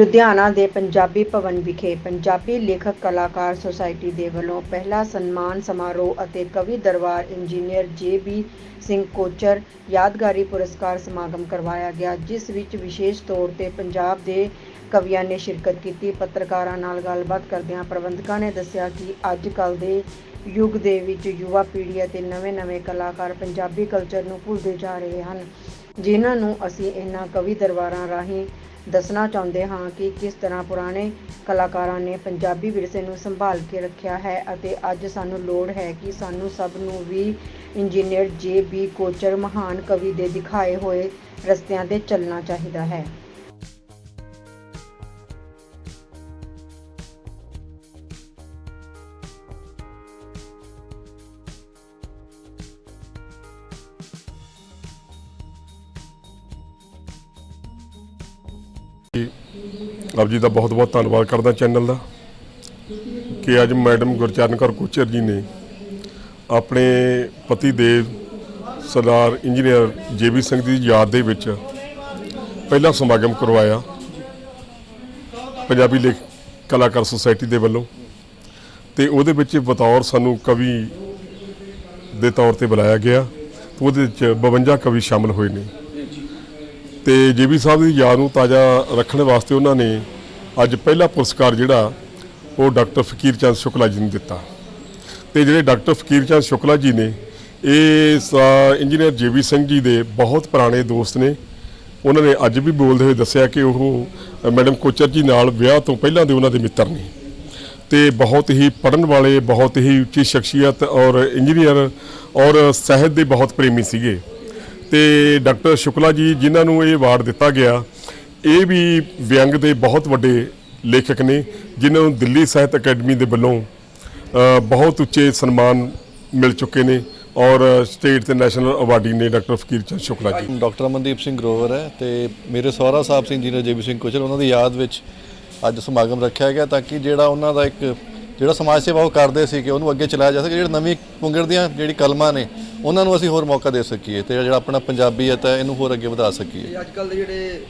ਲੁਧਿਆਣਾ ਦੇ ਪੰਜਾਬੀ ਭਵਨ ਵਿਖੇ ਪੰਜਾਬੀ ਲੇਖਕ ਕਲਾਕਾਰ ਸੁਸਾਇਟੀ ਦੇ ਵੱਲੋਂ ਪਹਿਲਾ ਸਨਮਾਨ ਸਮਾਰੋਹ ਅਤੇ ਕਵੀ ਦਰਬਾਰ engineer J B Singh Kochar ਯਾਦਗਾਰੀ ਪੁਰਸਕਾਰ ਸਮਾਗਮ ਕਰਵਾਇਆ ਗਿਆ, ਜਿਸ ਵਿੱਚ ਵਿਸ਼ੇਸ਼ ਤੌਰ ਤੇ ਪੰਜਾਬ ਦੇ ਕਵੀਆਂ ਨੇ ਸ਼ਿਰਕਤ ਕੀਤੀ। ਪੱਤਰਕਾਰਾਂ ਨਾਲ ਗੱਲਬਾਤ ਕਰਦਿਆਂ ਪ੍ਰਬੰਧਕਾਂ ਨੇ ਦੱਸਿਆ ਕਿ ਅੱਜ ਕੱਲ ਦੇ ਯੁੱਗ ਦੇ ਵਿੱਚ ਯੁਵਾ ਪੀੜ੍ਹੀ ਅਤੇ ਨਵੇਂ-ਨਵੇਂ ਕਲਾਕਾਰ ਪੰਜਾਬੀ ਕਲਚਰ ਨੂੰ ਭੁੱਲਦੇ ਜਾ ਰਹੇ ਹਨ, ਜਿਨ੍ਹਾਂ ਨੂੰ ਅਸੀਂ ਇਹਨਾਂ ਕਵੀ ਦਰਬਾਰਾਂ ਰਾਹੀਂ ਦੱਸਣਾ ਚਾਹੁੰਦੇ ਹਾਂ ਕਿ ਕਿਸ ਤਰ੍ਹਾਂ ਪੁਰਾਣੇ ਕਲਾਕਾਰਾਂ ਨੇ ਪੰਜਾਬੀ ਵਿਰਸੇ ਨੂੰ ਸੰਭਾਲ ਕੇ ਰੱਖਿਆ ਹੈ ਅਤੇ ਅੱਜ ਸਾਨੂੰ ਲੋੜ ਹੈ ਕਿ ਸਾਨੂੰ ਸਭ ਨੂੰ ਵੀ ਇੰਜੀਨੀਅਰ ਜੇ ਬੀ ਕੋਚਰ ਮਹਾਨ ਕਵੀ ਦੇ ਦਿਖਾਏ ਹੋਏ ਰਸਤਿਆਂ ਤੇ ਚੱਲਣਾ ਚਾਹੀਦਾ ਹੈ। ਆਪ ਜੀ ਦਾ ਬਹੁਤ ਬਹੁਤ ਧੰਨਵਾਦ ਕਰਦਾ ਚੈਨਲ ਦਾ ਕਿ ਅੱਜ ਮੈਡਮ ਗੁਰਚਰਨ ਕੌਰ ਕੋਚਰ ਜੀ ਨੇ ਆਪਣੇ ਪਤੀ ਦੇਵ ਸਰਦਾਰ ਇੰਜੀਨੀਅਰ ਜੇਬੀ ਸਿੰਘ ਦੀ ਯਾਦ ਦੇ ਵਿੱਚ ਪਹਿਲਾ ਸਮਾਗਮ ਕਰਵਾਇਆ ਪੰਜਾਬੀ ਲੇਖ ਕਲਾਕਾਰ ਸੁਸਾਇਟੀ ਦੇ ਵੱਲੋਂ ਤੇ ਉਹਦੇ ਵਿੱਚ ਬਤੌਰ ਸਾਨੂੰ ਕਵੀ ਦੇ ਤੌਰ ਤੇ ਬੁਲਾਇਆ ਗਿਆ ਉਹਦੇ ਵਿੱਚ 52 ਕਵੀ ਸ਼ਾਮਲ ਹੋਏ ਨੇ। ਤੇ ਜੇਬੀ ਸਾਹਿਬ ਦੀ ਯਾਦ ਨੂੰ ਤਾਜ਼ਾ ਰੱਖਣ ਵਾਸਤੇ ਉਹਨਾਂ ਨੇ ਅੱਜ ਪਹਿਲਾ ਪੁਰਸਕਾਰ ਜਿਹੜਾ, ਉਹ ਡਾਕਟਰ ਫਕੀਰ ਚੰਦ ਸ਼ੁਕਲਾ ਜੀ ਨੂੰ ਦਿੱਤਾ। ਤੇ ਜਿਹੜੇ ਡਾਕਟਰ ਫਕੀਰ ਚੰਦ ਸ਼ੁਕਲਾ ਜੀ ਨੇ, ਇਹ ਸ- ਇੰਜੀਨੀਅਰ ਜੇਬੀ ਸਿੰਘ ਜੀ ਦੇ ਬਹੁਤ ਪੁਰਾਣੇ ਦੋਸਤ ਨੇ। ਉਹਨਾਂ ਨੇ ਅੱਜ ਵੀ ਬੋਲਦੇ ਹੋਏ ਦੱਸਿਆ ਕਿ ਉਹ, ਮੈਡਮ ਕੋਚਰ ਜੀ ਨਾਲ ਵਿਆਹ ਤੋਂ ਪਹਿਲਾਂ ਦੇ ਉਹਨਾਂ ਦੇ ਮਿੱਤਰ ਨੇ। ਤੇ ਬਹੁਤ ਹੀ ਪੜਨ ਵਾਲੇ, ਬਹੁਤ ਹੀ ਉੱਚੀ ਸ਼ਖਸੀਅਤ ਔਰ ਇੰਜੀਨੀਅਰ ਔਰ ਸਾਹਿਤ ਦੇ ਬਹੁਤ ਪ੍ਰੇਮੀ ਸੀਗੇ। ਤੇ ਡਾਕਟਰ ਸ਼ੁਕਲਾ ਜੀ ਜਿਨ੍ਹਾਂ ਨੂੰ ਇਹ ਅਵਾਰਡ ਦਿੱਤਾ ਗਿਆ, ਇਹ ਵੀ ਵਿਅੰਗ ਦੇ ਬਹੁਤ ਵੱਡੇ ਲੇਖਕ ਨੇ, ਜਿਨ੍ਹਾਂ ਨੂੰ ਦਿੱਲੀ ਸਾਹਿਤ ਅਕੈਡਮੀ ਦੇ ਵੱਲੋਂ ਬਹੁਤ ਉੱਚੇ ਸਨਮਾਨ ਮਿਲ ਚੁੱਕੇ ਨੇ ਔਰ ਸਟੇਟ ਤੇ ਨੈਸ਼ਨਲ ਅਵਾਰਡੀ ਨੇ ਡਾਕਟਰ ਫਕੀਰ ਚੰਦ ਸ਼ੁਕਲਾ ਜੀ। ਡਾਕਟਰ ਅਮਨਦੀਪ ਸਿੰਘ ਗਰੋਵਰ ਹੈ ਤੇ ਮੇਰੇ ਸਹੁਰਾ ਸਾਹਿਬ ਸਿੰਘ ਇੰਜੀਨੀਅਰ ਜੇਬੀ ਸਿੰਘ ਕੋਚਰ ਉਹਨਾਂ ਦੀ ਯਾਦ ਵਿੱਚ ਅੱਜ ਸਮਾਗਮ ਰੱਖਿਆ ਗਿਆ ਤਾਂ ਕਿ ਜਿਹੜਾ ਉਹਨਾਂ ਦਾ ਇੱਕ ਜਿਹੜਾ ਸਮਾਜ ਸੇਵਾ ਉਹ ਕਰਦੇ ਸੀ ਕਿ ਉਹਨੂੰ ਅੱਗੇ ਚਲਾਇਆ ਜਾ ਸਕੇ ਜਿਹੜੇ ਨਵੀਂ ਪੁੰਗਰ ਦੀਆਂ ਜਿਹੜੀ ਕਲਮਾਂ ਨੇ ਉਹਨਾਂ ਨੂੰ ਅਸੀਂ ਹੋਰ ਮੌਕਾ ਦੇ ਸਕੀਏ ਤੇ ਜਿਹੜਾ ਆਪਣਾ ਪੰਜਾਬੀਅਤ ਹੈ ਇਹਨੂੰ ਹੋਰ ਅੱਗੇ ਵਧਾ ਸਕੀਏ। ਅੱਜ ਕੱਲ ਦੇ ਜਿਹੜੇ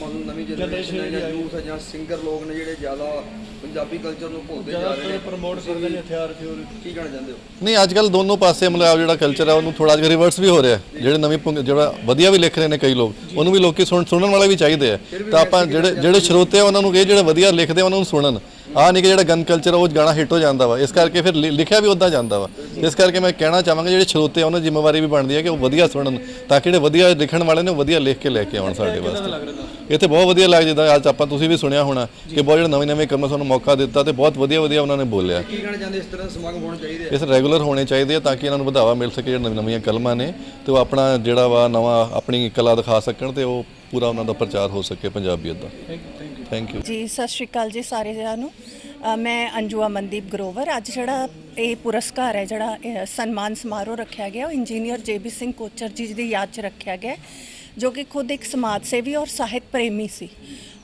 ਮੰਨ ਨਵੀਂ ਜਨਰੇਸ਼ਨ ਹੈ ਜਾਂ ਯੂਥ ਹੈ ਜਾਂ ਸਿੰਗਰ ਲੋਕ ਨੇ ਜਿਹੜੇ ਜ਼ਿਆਦਾ ਪੰਜਾਬੀ ਕਲਚਰ ਨੂੰ ਭੁੱਲਦੇ ਜਾ ਰਹੇ ਨੇ ਪ੍ਰਮੋਟ ਕਰਦੇ ਨੇ ਹਥਿਆਰ ਥਿਉਰ ਕੀ ਕਹਿਣਾ ਚਾਹੁੰਦੇ ਹੋ? ਨਹੀਂ ਅੱਜ ਕੱਲ ਦੋਨੋਂ ਪਾਸੇ ਮਤਲਬ ਜਿਹੜਾ ਕਲਚਰ ਹੈ ਉਹਨੂੰ ਥੋੜਾ ਜਿਹਾ ਰਿਵਰਸ ਵੀ ਹੋ ਰਿਹਾ ਹੈ। ਜਿਹੜੇ ਨਵੀਂ ਪੁੰਗ ਜਿਹੜਾ ਵਧੀਆ ਵੀ ਲਿਖ ਰਹੇ ਨੇ ਕਈ ਲੋਕ ਉਹਨੂੰ ਵੀ ਲੋਕੀ ਸੁਣ ਸੁਣਨ ਵਾਲੇ ਵੀ ਚਾਹੀਦੇ ਆ। ਤਾਂ ਆਪਾਂ ਜਿਹੜੇ ਜਿਹੜੇ ਸਰੋਤੇ ਆ ਉਹਨਾਂ ਨੂੰ ਇਹ ਜਿਹੜੇ ਵਧੀਆ ਲਿਖਦੇ ਆ ਉਹਨਾਂ ਨੂੰ ਸੁਣਨ। ਆ ਨਹੀਂ ਕਿ ਜਿਹੜਾ ਗਨ ਕਲਚਰ ਉਹ ਗਾਣਾ ਹਿੱਟ ਹੋ ਜਾਂਦਾ ਵਾ। ਇਸ ਕਰਕੇ ਫਿਰ ਲਿ- ਲਿਖਿਆ ਵੀ ਉਦਾਂ ਜਾਂਦਾ ਵਾ। ਇਸ ਕਰਕੇ ਮੈਂ ਕਹਿਣਾ ਚਾਹਾਂਗਾ ਜਿਹੜੇ ਸਰੋਤੇ ਆ ਉਹਨਾਂ ਦੀ ਜ਼ਿੰਮੇਵਾਰੀ ਵੀ ਬਣਦੀ ਹੈ ਕਿ ਉਹ ਵਧੀਆ ਸੁਣਨ ਤਾਂ ਕਿ ਜਿਹੜੇ ਵਧੀਆ ਲਿਖਣ ਵਾਲੇ ਨੇ ਉਹ ਵਧੀਆ ਲਿਖ ਕੇ ਲੈ ਕੇ ਆਉਣ ਸਾਡੇ ਵਾਸਤੇ। ਇੱਥੇ ਬਹੁਤ ਵਧੀਆ ਲੱਗ ਜਿੱਦਾਂ ਅੱਜ ਆਪਾਂ ਤੁਸੀਂ ਵੀ ਸੁਣਿਆ ਹੋਣਾ ਕਿ ਬਹੁਤ ਜਿਹੜੇ ਨਵੇਂ ਨਵੇਂ ਕਰਮਾਂ ਸਾਨੂੰ ਮੌਕਾ ਦਿੱਤਾ ਤੇ ਬਹੁਤ ਵਧੀਆ ਵਧੀਆ ਉਹਨਾਂ ਨੇ ਬੋਲਿਆ। ਕੀ ਕਹਿਣਾ ਚਾਹੁੰਦੇ ਇਸ ਤਰ੍ਹਾਂ ਸਮਾਗਮ ਹੋਣੇ ਚਾਹੀਦੇ ਆ? ਇਸ ਰੈਗੂਲਰ ਹੋਣੇ ਚਾਹੀਦੇ ਆ ਤਾਂ ਕਿ ਇਹਨਾਂ ਨੂੰ ਵਧਾਵਾ ਮਿਲ ਸਕੇ ਜਿਹੜੇ ਨਵੀਆਂ ਕਲਮਾਂ ਨੇ ਤੇ ਉਹ ਆਪਣਾ ਜਿਹੜਾ ਵਾ ਨਵਾਂ ਆਪਣੀ ਕਲਾ ਦਿਖਾ ਸਕਣ ਤੇ ਉਹ ਪੂਰਾ ਉਹਨਾਂ ਦਾ ਪ੍ਰਚਾਰ ਹੋ ਸਕੇ ਪੰਜਾਬੀਅਤ ਦਾ। ਥੈਂਕ ਯੂ ਜੀ ਸਤਿ ਸ਼੍ਰੀ ਅਕਾਲ ਜੀ ਸਾਰੇ ਜਣਾਂ ਨੂੰ ਮੈਂ ਅੰਜੂ ਅਮਨਦੀਪ ਗਰੋਵਰ। ਅੱਜ ਜਿਹੜਾ ਇਹ ਪੁਰਸਕਾਰ ਹੈ ਜਿਹੜਾ ਸਨਮਾਨ ਸਮਾਰੋਹ ਰੱਖਿਆ ਗਿਆ ਉਹ ਇੰਜੀਨੀਅਰ ਜੇਬੀ ਸਿੰਘ ਕੋਚਰ ਜੀ ਦੀ ਯਾਦ 'ਚ ਰੱਖਿਆ ਗਿਆ ਜੋ ਕਿ ਖੁਦ ਇੱਕ ਸਮਾਜ ਸੇਵੀ ਔਰ ਸਾਹਿਤ ਪ੍ਰੇਮੀ ਸੀ।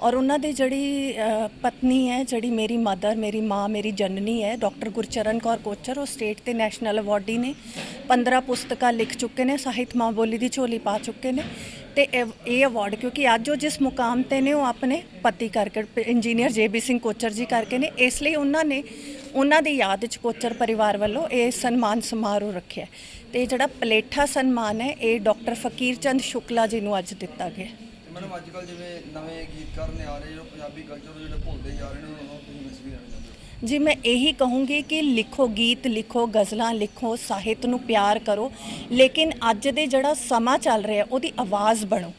ਔਰ ਉਹਨਾਂ ਦੀ ਜਿਹੜੀ ਪਤਨੀ ਹੈ ਜਿਹੜੀ ਮੇਰੀ ਮਦਰ ਮੇਰੀ ਮਾਂ ਮੇਰੀ ਜਨਨੀ ਹੈ ਡਾਕਟਰ ਗੁਰਚਰਨ ਕੌਰ ਕੋਚਰ ਉਹ ਸਟੇਟ ਤੇ ਨੈਸ਼ਨਲ ਅਵਾਰਡੀ ਨੇ 15 ਪੁਸਤਕਾਂ ਲਿਖ ਚੁੱਕੇ ਨੇ ਸਾਹਿਤ ਮਾਂ ਬੋਲੀ ਦੀ ਝੋਲੀ ਪਾ ਚੁੱਕੇ ਨੇ। ਤੇ ਇਹ ਇਹ ਅਵਾਰਡ ਕਿਉਂਕਿ ਅੱਜ ਉਹ ਜਿਸ ਮੁਕਾਮ ਤੇ ਨੇ ਉਹ ਆਪਣੇ ਪਤੀ ਕਰਕੇ ਇੰਜੀਨੀਅਰ ਜੇਬੀ ਸਿੰਘ ਕੋਚਰ ਜੀ ਕਰਕੇ ਨੇ, ਇਸ ਲਈ ਉਹਨਾਂ ਨੇ ਉਹਨਾਂ ਦੀ ਯਾਦ ਵਿੱਚ ਕੋਚਰ ਪਰਿਵਾਰ ਵੱਲੋਂ ਇਹ ਸਨਮਾਨ ਸਮਾਰੋਹ ਰੱਖਿਆ ਹੈ। ਤੇ ਜਿਹੜਾ ਪਲੇਠਾ ਸਨਮਾਨ ਹੈ, ਇਹ ਡਾਕਟਰ ਫਕੀਰ ਚੰਦ ਸ਼ੁਕਲਾ ਜੀ ਨੂੰ ਅੱਜ ਦਿੱਤਾ ਗਿਆ ਮੈਡਮ, ਅੱਜ ਕੱਲ ਜਿਵੇਂ ਨਵੇਂ ਗੀਤਕਾਰ ਨੇ ਆ ਰਹੇ ਜੋ ਪੰਜਾਬੀ ਕਲਚਰ ਨੂੰ ਜਿਹੜੇ ਭੁੱਲਦੇ ਜਾ ਰਹੇ ਨੇ, ਉਹਨਾਂ ਨੂੰ ਤੁਸੀਂ ਮੈਸੇਜ ਦੇਣਾ ਚਾਹੁੰਦੇ ਹੋ ਜੀ, ਮੈਂ ਇਹੀ ਕਹੂੰਗੀ ਕਿ ਲਿਖੋ ਗੀਤ, ਲਿਖੋ ਗਜ਼ਲਾਂ, ਲਿਖੋ ਸਾਹਿਤ ਨੂੰ ਪਿਆਰ ਕਰੋ, ਲੇਕਿਨ ਅੱਜ ਦੇ ਜਿਹੜਾ ਸਮਾਂ ਚੱਲ ਰਿਹਾ, ਉਹਦੀ ਆਵਾਜ਼ ਬਣੋ।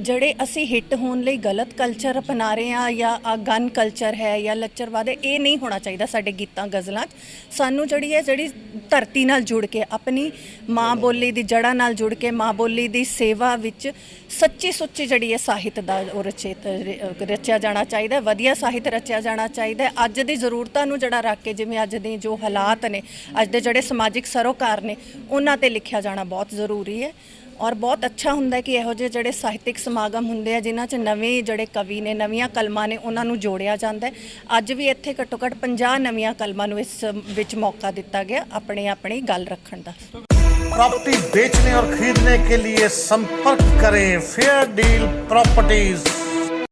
ਜਿਹੜੇ ਅਸੀਂ ਹਿੱਟ ਹੋਣ ਲਈ ਗਲਤ ਕਲਚਰ ਅਪਣਾ ਰਹੇ ਆ ਜਾਂ ਗਨ ਕਲਚਰ ਹੈ ਜਾਂ ਲੱਚਰਵਾਦ ਹੈ, ਇਹ ਨਹੀਂ ਹੋਣਾ ਚਾਹੀਦਾ ਸਾਡੇ ਗੀਤਾਂ, ਗਜ਼ਲਾਂ 'ਚ। ਸਾਨੂੰ ਜਿਹੜੀ ਹੈ, ਜਿਹੜੀ ਧਰਤੀ ਨਾਲ ਜੁੜ ਕੇ, ਆਪਣੀ ਮਾਂ ਬੋਲੀ ਦੀ ਜੜ੍ਹਾਂ ਨਾਲ ਜੁੜ ਕੇ, ਮਾਂ ਬੋਲੀ ਦੀ ਸੇਵਾ ਵਿੱਚ ਸੱਚੀ ਸੁੱਚੀ ਜਿਹੜੀ ਹੈ ਸਾਹਿਤ ਦਾ ਉਹ ਰਚਿਤ ਰਚਿਆ ਜਾਣਾ ਚਾਹੀਦਾ ਵਧੀਆ ਸਾਹਿਤ ਰਚਿਆ ਜਾਣਾ ਚਾਹੀਦਾ ਅੱਜ ਦੀ ਜ਼ਰੂਰਤਾਂ ਨੂੰ ਜਿਹੜਾ ਰੱਖ ਕੇ, ਜਿਵੇਂ ਅੱਜ ਦੇ ਜੋ ਹਾਲਾਤ ਨੇ, ਅੱਜ ਦੇ ਜਿਹੜੇ ਸਮਾਜਿਕ ਸਰੋਕਾਰ ਨੇ, ਉਹਨਾਂ ਤੇ ਲਿਖਿਆ ਜਾਣਾ ਬਹੁਤ ਜ਼ਰੂਰੀ ਹੈ। ਔਰ ਬਹੁਤ ਅੱਛਾ ਹੁੰਦਾ ਹੈ ਕਿ ਇਹੋ ਜਿਹੇ ਜਿਹੜੇ ਸਾਹਿਤਿਕ ਸਮਾਗਮ ਹੁੰਦੇ ਆ ਜਿਨ੍ਹਾਂ 'ਚ ਨਵੇਂ ਜਿਹੜੇ ਕਵੀ ਨੇ ਨਵੀਆਂ ਕਲਮਾਂ ਨੇ ਉਹਨਾਂ ਨੂੰ ਜੋੜਿਆ ਜਾਂਦਾ ਹੈ ਅੱਜ ਵੀ ਇੱਥੇ ਘੱਟੋ ਘੱਟ 50 ਨਵੀਆਂ ਕਲਮਾਂ ਨੂੰ ਇਸ ਵਿੱਚ ਮੌਕਾ ਦਿੱਤਾ ਗਿਆ ਆਪਣੇ ਆਪਣੀ ਗੱਲ ਰੱਖਣ ਦਾ प्रॉपर्टी बेचने और खरीदने के लिए संपर्क करें फेयर डील प्रॉपर्टीज